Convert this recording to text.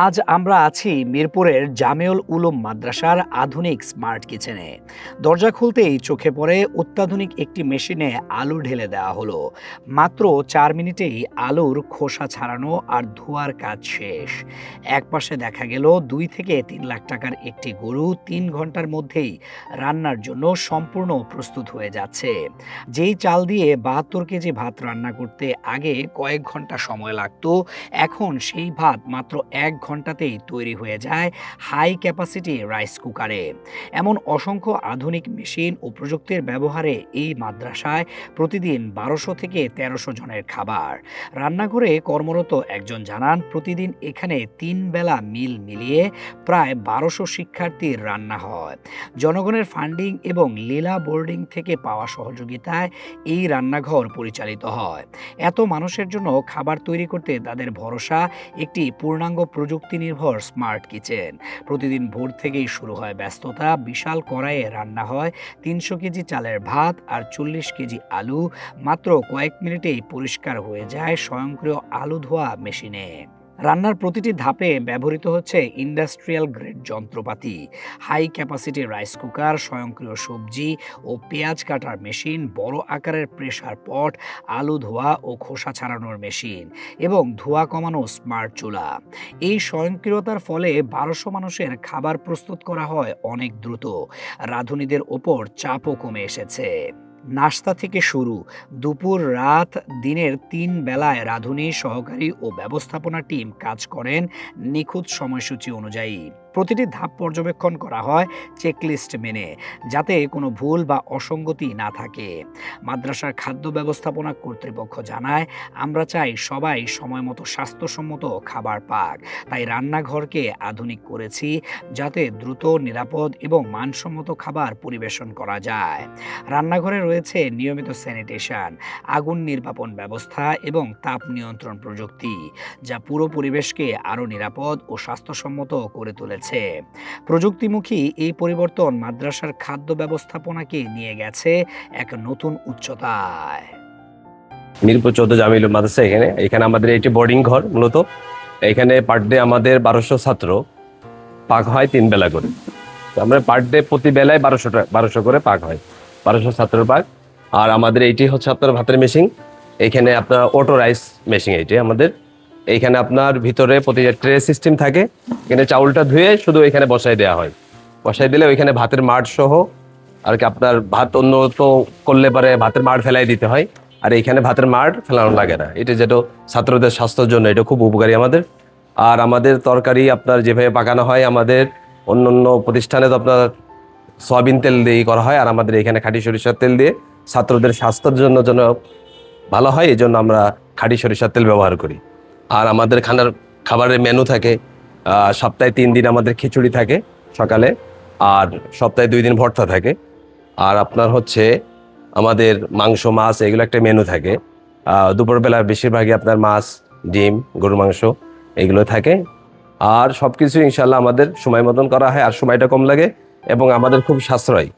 আজ আমরা আছি মিরপুরের জামেউল উলুম মাদ্রাসার আধুনিক স্মার্ট কিচেনে। দরজা খুলতেই চোখে পড়ে অত্যাধুনিক একটি মেশিনে আলু ঢেলে দেওয়া হলো। মাত্র চার মিনিটেই আলুর খোসা ছাড়ানো আর ধোয়ার কাজ শেষ। এক পাশে দেখা গেল দুই থেকে তিন লাখ টাকার একটি গরু তিন ঘণ্টার মধ্যেই রান্নার জন্য সম্পূর্ণ প্রস্তুত হয়ে যাচ্ছে। যেই চাল দিয়ে বাহাত্তর কেজি ভাত রান্না করতে আগে কয়েক ঘণ্টা সময় লাগতো, এখন সেই ভাত মাত্র এক ঘন্টাতেই তৈরি হয়ে যায় হাই ক্যাপাসিটি রাইস কুকারে এমন অসংখ্য আধুনিক মেশিন ও প্রযুক্তির ব্যবহারে এই মাদ্রাসায় প্রতিদিন বারোশো থেকে তেরোশো জনের খাবার। রান্নাঘরে কর্মরত একজন জানান, প্রতিদিন এখানে তিন বেলা মিল মিলিয়ে প্রায় বারোশো শিক্ষার্থীর রান্না হয়। জনগণের ফান্ডিং এবং লীলা বোর্ডিং থেকে পাওয়া সহযোগিতায় এই রান্নাঘর পরিচালিত হয়। এত মানুষের জন্য খাবার তৈরি করতে তাদের ভরসা একটি পূর্ণাঙ্গ প্রযুক্তি নির্ভর স্মার্ট কিচেন। প্রতিদিন ভোর থেকেই শুরু হয় ব্যস্ততা, বিশাল কড়াইয়ে রান্না হয় তিনশো কেজি চালের ভাত আর চল্লিশ কেজি আলু। মাত্র কয়েক মিনিটেই পরিষ্কার হয়ে যায় স্বয়ংক্রিয় আলু ধোয়া মেশিনে। রান্নার প্রতিটি ধাপে ব্যবহৃত হচ্ছে ইন্ডাস্ট্রিয়াল গ্রেড যন্ত্রপাতি। হাই ক্যাপাসিটি রাইস কুকার, স্বয়ংক্রিয় সবজি ও পেঁয়াজ কাটার মেশিন, বড় আকারের প্রেসার পট, আলু ধোয়া ও খোসা ছাড়ানোর মেশিন এবং ধোঁয়া কমানো স্মার্ট চুলা। এই স্বয়ংক্রিয়তার ফলে বারোশো মানুষের খাবার প্রস্তুত করা হয় অনেক দ্রুত। রাঁধুনিদের ওপর চাপও কমে এসেছে। নাস্তা থেকে শুরু দুপুর, রাত, দিনের তিন বেলায় রাঁধুনি, সহকারী ও ব্যবস্থাপনা টিম কাজ করেন নিখুঁত সময়সূচি অনুযায়ী। প্রতিটি ধাপ পর্যবেক্ষণ করা হয় চেকলিস্ট মেনে, যাতে কোনো ভুল বা অসঙ্গতি না থাকে। মাদ্রাসার খাদ্য ব্যবস্থাপনা কর্তৃপক্ষ জানায়, আমরা চাই সবাই সময় মতো স্বাস্থ্যসম্মত খাবার পাক। তাই রান্নাঘরকে আধুনিক করেছি, যাতে দ্রুত, নিরাপদ এবং মানসম্মত খাবার পরিবেশন করা যায়। রান্নাঘরে রয়েছে নিয়মিত স্যানিটেশন আগুন নির্বাপন ব্যবস্থা এবং তাপ নিয়ন্ত্রণ প্রযুক্তি, যা পুরো পরিবেশকে আরও নিরাপদ ও স্বাস্থ্যসম্মত করে তুলেছে। প্রযুক্তিমুখী এই পরিবর্তন মাদ্রাসার খাদ্য ব্যবস্থাপনাকে নিয়ে গেছে এক নতুন উচ্চতায়। মিরপুর চৌদ্দ জামিল মাদ্রাসা এখানে। এখানে আমাদের এটি বোর্ডিং ঘর মূলত। এখানে পার ডে আমাদের বারোশো ছাত্র পাক হয় তিন বেলা করে। আমরা পার ডে প্রতি বেলায় বারোশো বারোশো করে পাক হয়। বারোশো ছাত্র পাক। আর আমাদের এইটি হচ্ছে আপনার ভাতের মেশিন। এখানে আপনার অটো রাইস মেশিন এইটি আমাদের। এইখানে আপনার ভিতরে প্রতিটা ট্রে সিস্টেম থাকে। এখানে চাউলটা ধুয়ে শুধু এখানে বসাই দেওয়া হয়। বসাই দিলে ওইখানে ভাতের মাঠ সহ আর কি আপনার ভাত অন্য তো করলে পরে ভাতের মাঠ ফেলাই দিতে হয়। আর এইখানে ভাতের মাঠ ফেলানো লাগে না। এটা যেটা ছাত্রদের স্বাস্থ্যের জন্য এটা খুব উপকারী আমাদের। আর আমাদের তরকারি আপনার যেভাবে পাকানো হয়, আমাদের অন্য অন্য প্রতিষ্ঠানে তো আপনার সয়াবিন তেল দিয়েই করা হয়। আর আমাদের এখানে খাঁটি সরিষার তেল দিয়ে ছাত্রদের স্বাস্থ্যের জন্য যেন ভালো হয় এই জন্য আমরা খাঁটি সরিষার তেল ব্যবহার করি। আর আমাদের খানার খাবারের মেনু থাকে সপ্তাহে তিন দিন আমাদের খিচুড়ি থাকে সকালে আর সপ্তাহে দুই দিন ভর্তা থাকে। আর আপনার হচ্ছে আমাদের মাংস, মাছ, এগুলো একটা মেনু থাকে। দুপুরবেলা বেশিরভাগই আপনার মাছ, ডিম, গরুর মাংস এগুলো থাকে। আর সব কিছু ইনশাল্লাহ আমাদের সময় মতন করা হয়, আর সময়টা কম লাগে এবং আমাদের খুব সাশ্রয়।